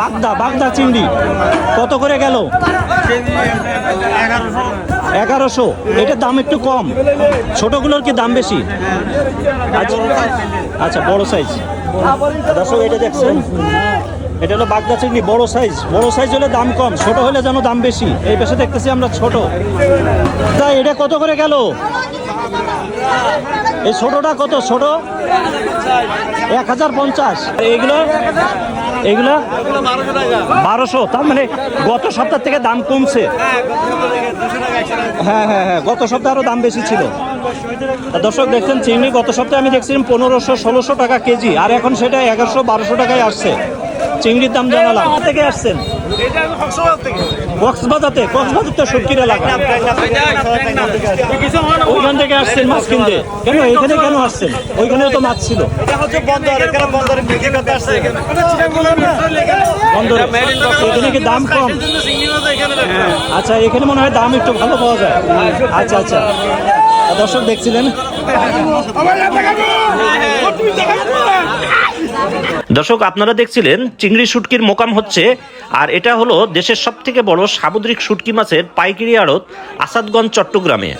বাগদা বাগদা চিংড়ি। কত করে গেল? এগারোশো। এটার দাম একটু কম। ছোটগুলোর কি দাম বেশি? আচ্ছা আচ্ছা বড় সাইজ। দর্শক, এটা দেখছেন? এটা হলো বাগদা চিংড়ি, বড় সাইজ। বড় সাইজ হলে দাম কম, ছোট হলে যেন দাম বেশি। এই পেশে দেখতেছি আমরা ছোট। তাই এটা কত করে গেল? এই ছোটটা কত? ছোট? এক হাজার পঞ্চাশ। এইগুলো? এইগুলো বারোশো, তার মানে গত সপ্তাহ থেকে দাম কমছে। হ্যাঁ হ্যাঁ হ্যাঁ গত সপ্তাহে আরও দাম বেশি ছিল। দর্শক দেখছেন চিংড়ি গত সপ্তাহে আমি দেখছিলাম পনেরোশো, ষোলোশো টাকা কেজি, আর এখন সেটা এগারোশো, বারোশো টাকায় আসছে। চিংড়ির দাম জানালাম। থেকে আসছেন? কক্সবাজাতে কক্সবাজার তো এলাকা ওইখান থেকে আসছেন মাছ কিনতে। কেন এখানে কেন আসছেন? ওইখানেও তো মাছ ছিল। বন্দরে এখানে কি দাম কম? আচ্ছা এখানে মনে হয় দাম একটু ভালো পাওয়া যায়। আচ্ছা আচ্ছা। দর্শক দেখছিলেন? দর্শক, আপনারা দেখছিলেন চিংড়ি শুটকির মোকাম হচ্ছে, আর এটা হলো দেশের সবথেকে বড় সামুদ্রিক শুটকি মাছের পাইকিরি আড়ত আসাদগঞ্জ, চট্টগ্রামে।